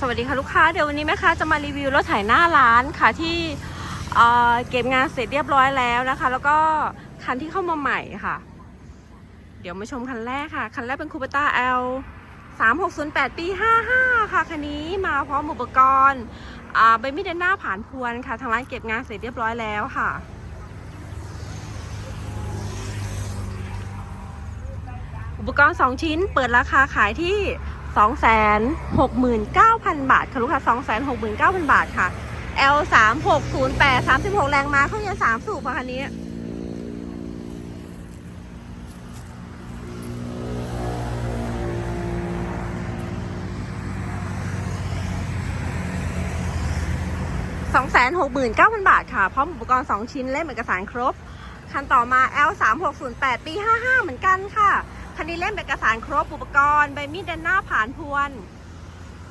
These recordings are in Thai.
สวัสดีค่ะลูกค้าเดี๋ยววันนี้แม่ค้าจะมารีวิวรถไถหน้าร้านค่ะที่เก็บงานเสร็จเรียบร้อยแล้วนะคะ แล้วก็คันที่เข้ามาใหม่ค่ะ เดี๋ยวมาชมคันแรกค่ะ คันแรกเป็นคูเปต้า L 3608ปี55ค่ะคันนี้มาพร้อมอุปกรณ์ใบมีดเดนหน้าผ่านพวนค่ะ ทางร้านเก็บงานเสร็จเรียบร้อยแล้วค่ะอุปกรณ์ 2 ชิ้นเปิดราคาขายที่ 269,000 บาทค่ะลูกค้า269,000 บาทค่ะ L 3 6 0 8 36แรงม้าเครื่องยนต์3สูบค่ะคันนี้ 269,000 บาทค่ะ พร้อมอุปกรณ์ 2 ชิ้นเล่มเอกสารครบ คันต่อมา L 3 6 0 8ปี 55 เหมือนกันค่ะ คันนี้เล่มเอกสารครบอุปกรณ์ใบมีดเดนหน้าผ่านพวน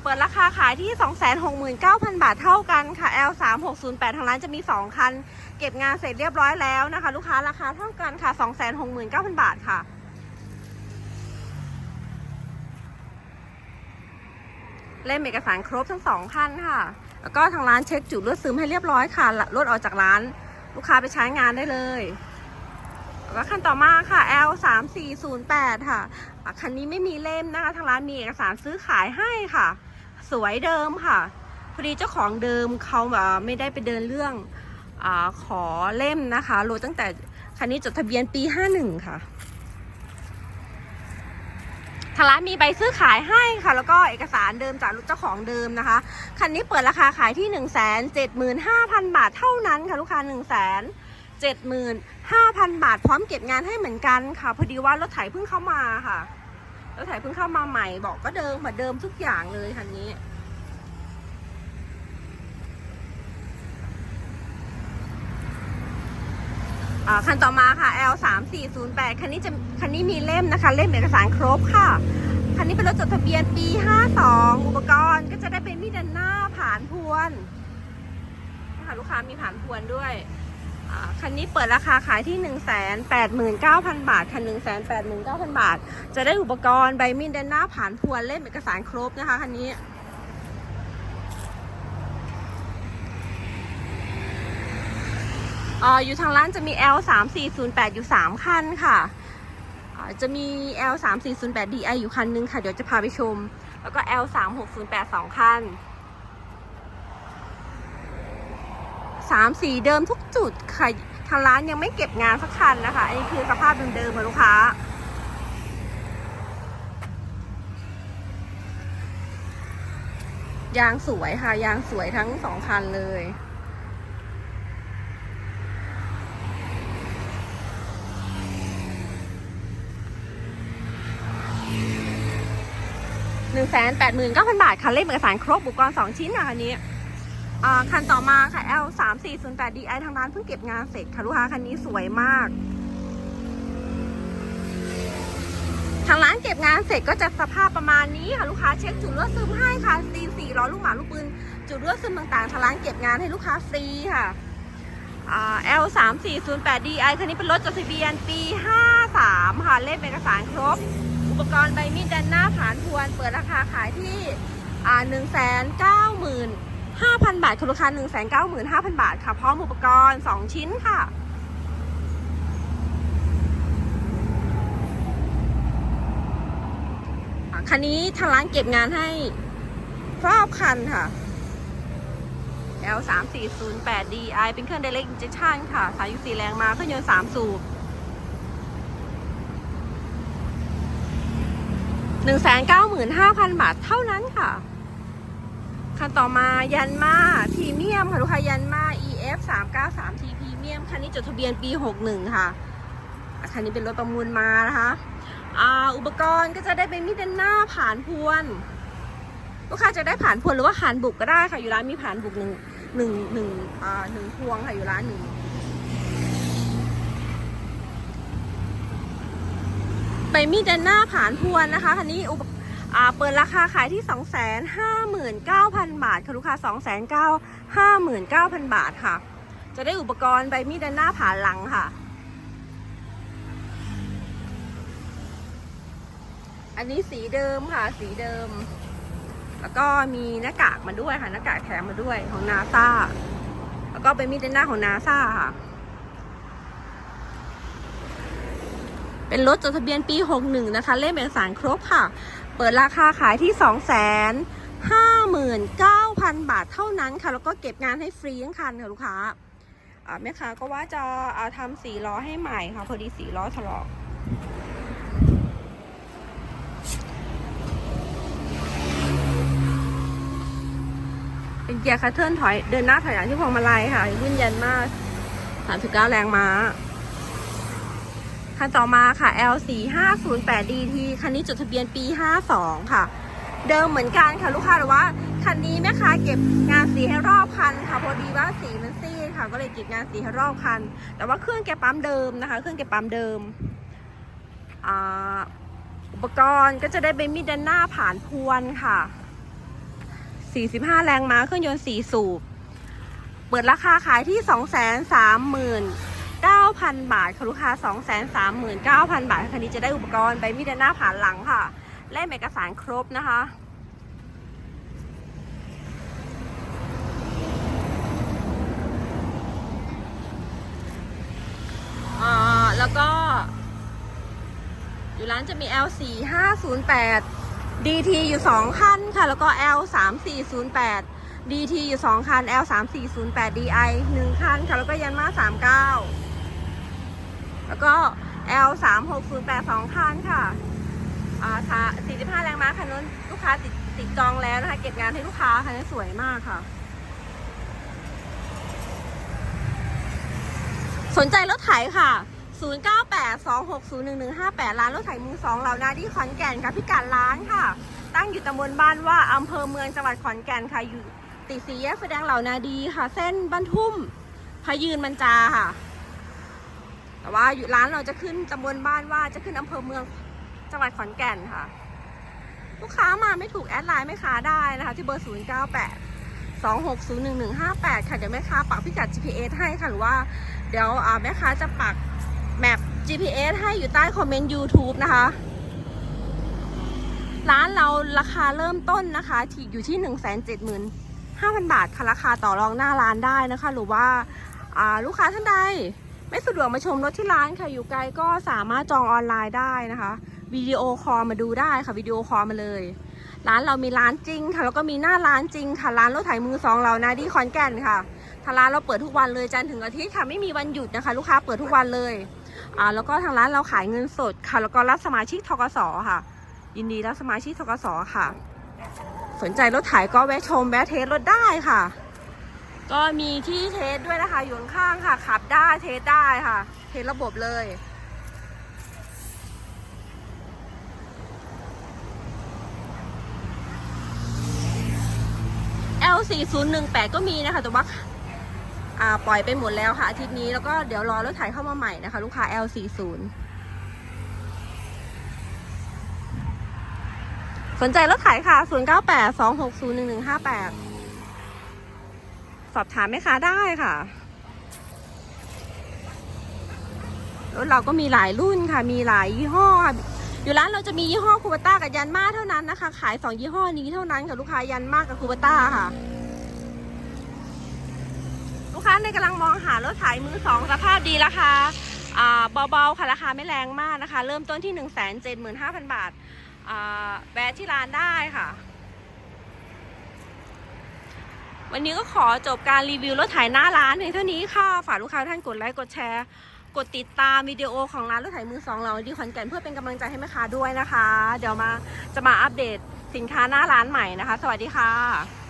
เปิดราคาขายที่ 269,000 บาทเท่ากันค่ะ L 3 6 0 8 ทางร้านจะมี 2 คัน เก็บงานเสร็จเรียบร้อยแล้วนะคะ ลูกค้าราคาเท่ากันค่ะ 269,000 บาทค่ะเล่มเอกสารครบทั้งสองคันค่ะ แล้วก็ทางร้านเช็คจุดเลือดซึมให้เรียบร้อยค่ะรถออกจากร้าน ลูกค้าไปใช้งานได้เลย แล้วก็คันต่อมาค่ะ L 3 4 0 8ค่ะอะ คันนี้ไม่มีเล่มนะคะ ทางร้านมีเอกสารซื้อขายให้ค่ะ สวยเดิมค่ะ พอดีเจ้าของเดิมเขาไม่ได้ไปเดินเรื่องอขอเล่มนะคะรถตั้งแต่คันนี้จดทะเบียนปี 51 ค่ะทางร้านมีใบซื้อขายให้ค่ะ แล้วก็เอกสารเดิมจากเจ้าของเดิมนะคะ คันนี้เปิดราคาขายที่ 1 7 5 0 0 0 บาทเท่านั้นค่ะ ลูกค้า 1 7 5 0 0 0 บาท พร้อมเก็บงานให้เหมือนกันค่ะ พอดีว่ารถไถเพิ่งเข้ามาค่ะ รถไถเพิ่งเข้ามาใหม่บอกก็เดิมเหมือนเดิมทุกอย่างเลยคันนี้คันต่อมาค่ะ L 3 4 0 8คันนี้จะคันนี้มีเล่มนะคะ เล่มเอกสารครบค่ะ คันนี้เป็นรถจดทะเบียนปี 52 อุปกรณ์ก็จะได้เป็นมีดันหน้าผ่านพวนนะคะลูกค้ามีผ่านพวนด้วย คันนี้เปิดราคาขายที่ 189,000 บาท คัน 189,000 บาท จะได้อุปกรณ์ใบมีดดันหน้าผ่านพวนเล่มเอกสารครบนะคะคันนี้อ่าอยู่ทางร้านจะมี L 3 4 0 8อยู่ 3 คันค่ะจะมี L 3 4 0 8 DI อยู่คันนึงค่ะ เดี๋ยวจะพาไปชม แล้วก็ L 3 6 0 8 2 คัน สามสีเดิมทุกจุดค่ะทางร้านยังไม่เก็บงานสักคันนะคะ อันนี้คือสภาพเดิมๆค่ะลูกค้า ยางสวยค่ะ ยางสวยทั้งสองคันเลย หนึ่งแสนแปดหมื่นเก้าพันบาทค่ะเล่มเอกสารครบอุปกรณ์สองชิ้นค่ะคันนี้ คันต่อมาค่ะ L 3 4 0 8 DI ทางร้านเพิ่งเก็บงานเสร็จค่ะลูกค้าคันนี้สวยมาก ทางร้านเก็บงานเสร็จก็จะสภาพประมาณนี้ค่ะลูกค้าเช็คจุดรั่วซึมให้ค่ะซีนสี่ล้อลูกหมาลูกปืนจุดรั่วซึมต่างๆทางร้านเก็บงานให้ลูกค้าฟรีค่ะ L 3 4 0 8 DI คันนี้เป็นรถจดทะเบียนปี 53 ค่ะเล่มเอกสารครบ อุปกรณ์ใบมีดด้านหน้าผานทวน เปิดราคาขายที่ 1 9 0 0 0 0 บาทคุณลูกค้าหนึ่งแสนเก้าหมื่นห้าพันบาทค่ะ พร้อมอุปกรณ์สองชิ้นค่ะ คันนี้ทางร้านเก็บงานให้ครอบคันค่ะ L 3 4 0 8 DI เป็นเครื่อง Direct Injection ค่ะสายยูสีแรงมาเครื่องยนต์3สูบหนึ่งแสนเก้าหมื่นห้าพันบาทเท่านั้นค่ะ คันต่อมายันมาพรีเมียมค่ะลูกค้ายันมา EF 3 9 3 T พรีเมียมคันนี้จดทะเบียนปี 61 ค่ะอะคันนี้เป็นรถประมูลมานะคะอ่าอุปกรณ์ก็จะได้เป็นมิดเดนหน้าผ่านพวนลูกค้าจะได้ผ่านพวนหรือว่าผ่านบุกก็ได้ค่ะอยู่ร้านมีผ่านบุกหนึ่งหนึ่งหนึ่งอ่าหนึ่งพวงค่ะอยู่ร้านหนึ่งใบมีดเดนหน้าผ่านพวนนะคะคันนี้อุป เปิดราคาขายที่ 259,000 บาทค่ะลูกค้า259,000 บาทค่ะ จะได้อุปกรณ์ใบมีดเดนหน้าผาหลังค่ะ อันนี้สีเดิมค่ะ สีเดิม แล้วก็มีหน้ากากมาด้วยค่ะ หน้ากากแถมมาด้วยของนาซาแล้วก็เป็นมีดเดนหน้าของนาซาค่ะเป็นรถจดทะเบียนปี 61 นะคะ เล่มเอกสารครบค่ะ เปิดราคาขายที่ 2 5 9 0 0 0 บาทเท่านั้นค่ะ แล้วก็เก็บงานให้ฟรีทั้งคันค่ะลูกค้าแม่ค้าก็ว่าจะเอาทำสีล้อให้ใหม่ค่ะ พอดีสีล้อถลอกเป็นเกียร์คัตเทิลถอยเดินหน้าถอยหลังที่พวงมาลัยค่ะรุ่นเย็นมาก 39 แรงม้า คันต่อมาค่ะ L 4 5 0 8 DT คันนี้จดทะเบียนปี 52 ค่ะ เดิมเหมือนกันค่ะลูกค้าแต่ว่าคันนี้แม่ค้าเก็บงานสีให้รอบคันค่ะพอดีว่าสีมันซีดค่ะ ก็เลยเก็บงานสีให้รอบคัน แต่ว่าเครื่องเก็บปั๊มเดิมนะคะ เครื่องเก็บปั๊มเดิมอุปกรณ์ก็จะได้เป็นมีดด้านหน้าผ่านพวนค่ะ 45 แรงม้าเครื่องยนต์4สูบ เปิดราคาขายที่ 230,000 9,000 บาทค่ะลูกค้า 239,000 บาท คันนี้จะได้อุปกรณ์ใบมีดหน้าผ่านหลังค่ะ และเอกสารครบนะคะอ่าแล้วก็ อยู่ร้านจะมี L 4 5 0 8 DT อยู่ 2 คันค่ะ แล้วก็ L 3 4 0 8 DT อยู่ 2 คัน L 3 4 0 8 DI 1 คันค่ะ แล้วก็ยันมา39 แล้วก็ L 3 6 0 8 2คันค่ะอ่าค่ะ45 แรงม้าคันนู้นลูกค้าติดติดจองแล้วนะคะ เก็บงานให้ลูกค้าคันนี้สวยมากค่ะ สนใจรถไถค่ะ 0982601158 ร้านรถไถมือสองเหล่านาที่ขอนแก่นค่ะพิกัดร้านค่ะ ตั้งอยู่ตำบลบ้านว่าอำเภอเมืองจังหวัดขอนแก่นค่ะอยู่ติดสีแยกไฟแดงเหล่านาดีค่ะ เส้นบ้านทุ่มพยืนมันจาค่ะ แต่ว่าอยู่ร้านเราจะขึ้นตำบลบ้านว่าจะขึ้นอำเภอเมืองจังหวัดขอนแก่นค่ะ ลูกค้ามาไม่ถูกแอดไลน์แม่ค้าได้นะคะ ที่เบอร์ 098 2 6 0 1 1 5 8 ค่ะเดี๋ยวแม่ค้าปักพิกัด GPS ให้ค่ะหรือว่าเดี๋ยวแม่ค้าจะปักแมป GPS ให้อยู่ใต้คอมเมนต์ YouTube นะคะ ร้านเราราคาเริ่มต้นนะคะที่อยู่ที่ 175,000 บาทค่ะราคาต่อรองหน้าร้านได้นะคะ หรือว่าลูกค้าท่านใด ไม่สะดวกมาชมรถที่ร้านค่ะอยู่ไกลก็สามารถจองออนไลน์ได้นะคะวิดีโอคอลมาดูได้ค่ะวิดีโอคอลมาเลย ร้านเรามีร้านจริงค่ะแล้วก็มีหน้าร้านจริงค่ะร้านรถไถมือสองเรานะที่ขอนแก่นค่ะทางร้านเราเปิดทุกวันเลยจันทร์ถึงอาทิตย์ค่ะไม่มีวันหยุดนะคะ ลูกค้าเปิดทุกวันเลยอ่าแล้วก็ทางร้านเราขายเงินสดค่ะ แล้วก็รับสมาชิกทกสค่ะ ยินดีรับสมาชิกทกสค่ะ สนใจรถไถก็แวะชมแวะเทสรถได้ค่ะ ก็มีที่เทสด้วยนะคะ อยู่ข้างค่ะ ขับได้เทสได้ค่ะ เทสระบบเลย L 4 0 1 8 ก็มีนะคะแต่ว่าปล่อยไปหมดแล้วค่ะ อาทิตย์นี้แล้วก็เดี๋ยวรอรถไถเข้ามาใหม่นะคะ ลูกค้า L 4 0 สนใจรถไถค่ะ 0982601158 สอบถามแม่ค้าได้ค่ะรถเราก็มีหลายรุ่นค่ะ มีหลายยี่ห้อค่ะอยู่ร้านเราจะมียี่ห้อคูปต้ากับยันมาเท่านั้นนะคะ ขายสองยี่ห้อนี้เท่านั้นค่ะลูกค้ายันมากับคูปต้าค่ะ ลูกค้าในกำลังมองหารถไถมือสองสภาพดีราคาเบาๆค่ะราคาไม่แรงมากนะคะ เริ่มต้นที่ 1 7 5 0 0 0 บาทอ่าแวะที่ร้านได้ค่ะ วันนี้ก็ขอจบการรีวิวรถไถหน้าร้านเพียงเท่านี้ค่ะ ฝากลูกค้าท่านกดไลค์กดแชร์ กดติดตามวิดีโอของร้านรถไถมือสองเราดีขอนแก่นเพื่อเป็นกำลังใจให้แม่ค้าด้วยนะคะ เดี๋ยวมาจะมาอัปเดตสินค้าหน้าร้านใหม่นะคะ สวัสดีค่ะ